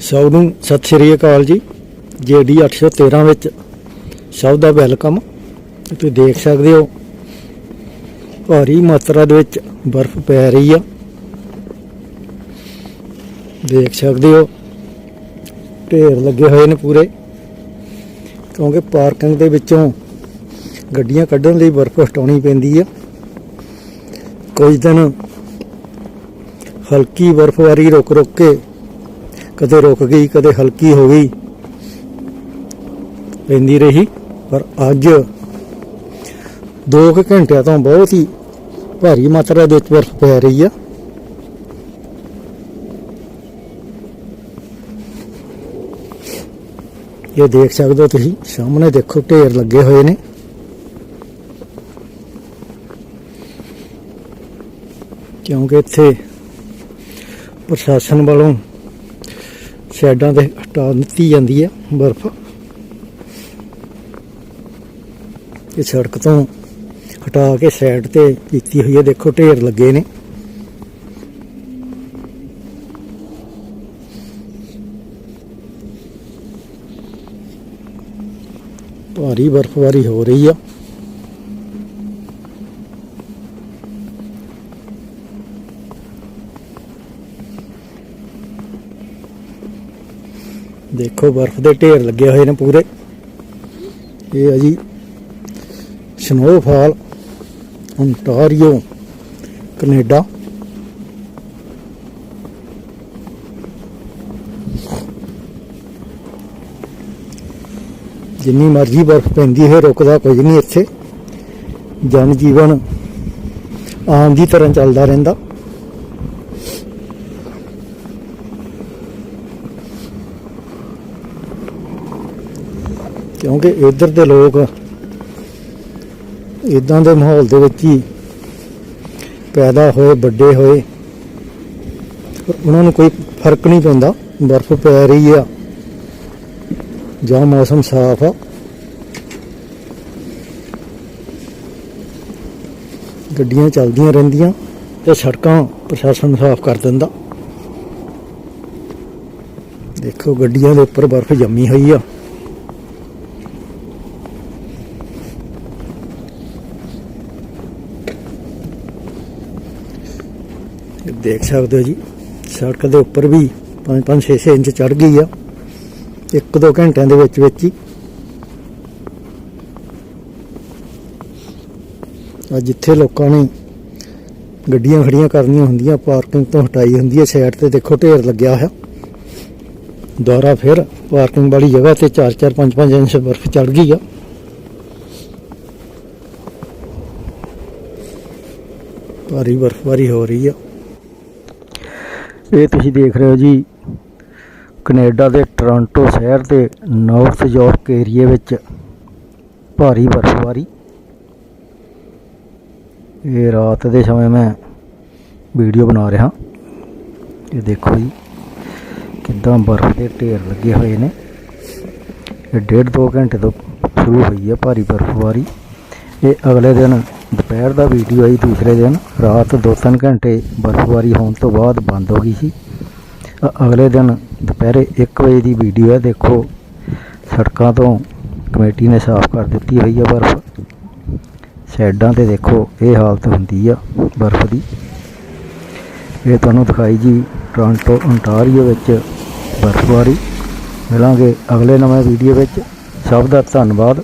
ਸਭ ਨੂੰ ਸਤਿ ਸ਼੍ਰੀ ਅਕਾਲ ਜੀ। ਜੀਡੀ 813 ਵਿੱਚ ਸਭ ਦਾ ਵੈਲਕਮ। ਤੁਸੀਂ ਦੇਖ ਸਕਦੇ ਹੋ, ਭਾਰੀ ਮਾਤਰਾ ਦੇ ਵਿੱਚ ਬਰਫ਼ ਪੈ ਰਹੀ ਆ। ਦੇਖ ਸਕਦੇ ਹੋ, ਢੇਰ ਲੱਗੇ ਹੋਏ ਨੇ ਪੂਰੇ। ਕਿਉਂਕਿ ਪਾਰਕਿੰਗ ਦੇ ਵਿੱਚੋਂ ਗੱਡੀਆਂ ਕੱਢਣ ਲਈ ਬਰਫ਼ ਹਟਾਉਣੀ ਪੈਂਦੀ ਆ। ਕੁਝ ਦਿਨ ਹਲਕੀ ਬਰਫ਼ਬਾਰੀ ਰੁਕ ਰੁਕ ਕੇ ਕਦੇ ਰੁਕ ਗਈ, ਕਦੇ ਹਲਕੀ ਹੋ ਗਈ। ਪੈਂਦੀ ਰਹੀ, ਪਰ ਅੱਜ 2 ਘੰਟਿਆਂ ਤੋਂ ਬਹੁਤ ਹੀ ਭਾਰੀ ਮਾਤਰਾ ਦੇ ਵਿੱਚ ਬਰਫ਼ ਪੈ ਰਹੀ ਆ। ਇਹ ਦੇਖ ਸਕਦੇ ਹੋ ਤੁਸੀਂ, ਸਾਹਮਣੇ ਦੇਖੋ ਢੇਰ ਲੱਗੇ ਹੋਏ ਨੇ। ਕਿਉਂਕਿ ਇੱਥੇ ਪ੍ਰਸ਼ਾਸਨ ਵੱਲੋਂ ਸਾਈਡਾਂ ਤੇ ਹਟਾ ਦਿੱਤੀ ਜਾਂਦੀ ਹੈ ਬਰਫ਼। ਇਹ ਸੜਕ ਤੋਂ ਹਟਾ ਕੇ ਸਾਈਡ ਤੇ ਕੀਤੀ ਹੋਈ ਹੈ। ਦੇਖੋ, ਢੇਰ ਲੱਗੇ ਨੇ। ਭਾਰੀ ਬਰਫ਼ਬਾਰੀ ਹੋ ਰਹੀ ਆ। ਦੇਖੋ ਬਰਫ਼ ਦੇ ਢੇਰ ਲੱਗੇ ਹੋਏ ਨੇ ਪੂਰੇ। ਇਹ ਹੈ ਜੀ ਸਨੋਫਾਲ ontario, ਕੈਨੇਡਾ। ਜਿੰਨੀ ਮਰਜ਼ੀ ਬਰਫ਼ ਪੈਂਦੀ ਹੈ ਰੁਕਦਾ ਕੁਝ ਨਹੀਂ ਇੱਥੇ। ਜਨ ਜੀਵਨ ਆਮ ਦੀ ਤਰ੍ਹਾਂ ਚੱਲਦਾ ਰਹਿੰਦਾ। ਕਿਉਂਕਿ ਇੱਧਰ ਦੇ ਲੋਕ ਇਦਾਂ ਦੇ ਮਾਹੌਲ ਦੇ ਵਿੱਚ ਹੀ ਪੈਦਾ ਹੋਏ, ਵੱਡੇ ਹੋਏ। ਉਹਨਾਂ ਨੂੰ ਕੋਈ ਫ਼ਰਕ ਨਹੀਂ ਪੈਂਦਾ, ਬਰਫ਼ ਪੈ ਰਹੀ ਆ, ਜਾਂ ਮੌਸਮ ਸਾਫ਼ ਆ। ਗੱਡੀਆਂ ਚੱਲਦੀਆਂ ਰਹਿੰਦੀਆਂ ਤੇ ਸੜਕਾਂ ਪ੍ਰਸ਼ਾਸਨ ਸਾਫ਼ ਕਰ ਦਿੰਦਾ। ਦੇਖੋ ਗੱਡੀਆਂ ਦੇ ਉੱਪਰ ਬਰਫ਼ ਜੰਮੀ ਹੋਈ ਆ। ਦੇਖ ਸਕਦੇ ਹੋ ਜੀ। ਸੜਕ ਦੇ ਉੱਪਰ ਵੀ 5-5 6-6 ਇੰਚ ਚੜ ਗਈ ਆ। ਇੱਕ ਦੋ ਘੰਟਿਆਂ ਦੇ ਵਿੱਚ ਵਿੱਚ ਹੀ। ਆ ਜਿੱਥੇ ਲੋਕਾਂ ਨੇ ਗੱਡੀਆਂ ਖੜੀਆਂ ਕਰਨੀਆਂ ਹੁੰਦੀਆਂ, ਪਾਰਕਿੰਗ ਤੋਂ ਹਟਾਈ ਹੁੰਦੀ ਹੈ ਸਾਈਡ ਤੇ ਦੇਖੋ ਢੇਰ ਲੱਗਿਆ ਹੋਇਆ। ਦੁਬਾਰਾ ਫਿਰ ਪਾਰਕਿੰਗ ਵਾਲੀ ਜਗ੍ਹਾ ਤੇ 4-4 5-5 ਇੰਚ ਬਰਫ਼ ਚੜ ਗਈ ਆ। ਭਾਰੀ ਬਰਫ਼ਬਾਰੀ ਹੋ ਰਹੀ ਆ। ਇਹ ਤੁਸੀਂ ਦੇਖ ਰਹੇ ਹੋ ਜੀ, ਕੈਨੇਡਾ ਦੇ ਟੋਰਾਂਟੋ ਸ਼ਹਿਰ ਦੇ ਨਾਰਥ ਯਾਰਕ ਏਰੀਏ ਵਿੱਚ ਭਾਰੀ ਬਰਫ਼ਬਾਰੀ। ਇਹ ਰਾਤ ਦੇ ਸਮੇਂ ਮੈਂ ਵੀਡੀਓ ਬਣਾ ਰਿਹਾ। ਇਹ ਦੇਖੋ ਜੀ, ਕਿੱਦਾਂ ਬਰਫ਼ ਦੇ ਢੇਰ ਲੱਗੇ ਹੋਏ ਨੇ। ਇਹ ਡੇਢ ਦੋ ਘੰਟੇ ਤੋਂ ਸ਼ੁਰੂ ਹੋਈ ਹੈ ਭਾਰੀ ਬਰਫ਼ਬਾਰੀ। ਇਹ ਅਗਲੇ ਦਿਨ ਦੁਪਹਿਰ ਦਾ ਵੀਡੀਓ ਆਈ ਦੂਸਰੇ ਦਿਨ, ਰਾਤ 2-3 ਘੰਟੇ ਬਰਫ਼ਬਾਰੀ ਹੋਣ ਤੋਂ ਬਾਅਦ ਬੰਦ ਹੋ ਗਈ ਸੀ। ਅਗਲੇ ਦਿਨ ਦੁਪਹਿਰੇ 1 ਵਜੇ ਦੀ ਵੀਡੀਓ ਹੈ, ਦੇਖੋ। ਸੜਕਾਂ ਤੋਂ ਕਮੇਟੀ ਨੇ ਸਾਫ਼ ਕਰ ਦਿੱਤੀ ਹੋਈ ਹੈ ਬਰਫ਼। ਸਾਈਡਾਂ ਤੇ ਦੇਖੋ, ਇਹ ਹਾਲਤ ਹੁੰਦੀ ਆ ਬਰਫ਼ ਦੀ। ਇਹ ਤੁਹਾਨੂੰ ਦਿਖਾਈ ਜੀ, ਟੋਰਾਂਟੋ ontario ਵਿੱਚ ਬਰਫ਼ਬਾਰੀ। ਮਿਲਾਂਗੇ ਅਗਲੇ ਨਵੇਂ ਵੀਡੀਓ ਵਿੱਚ। ਸਭ ਦਾ ਧੰਨਵਾਦ।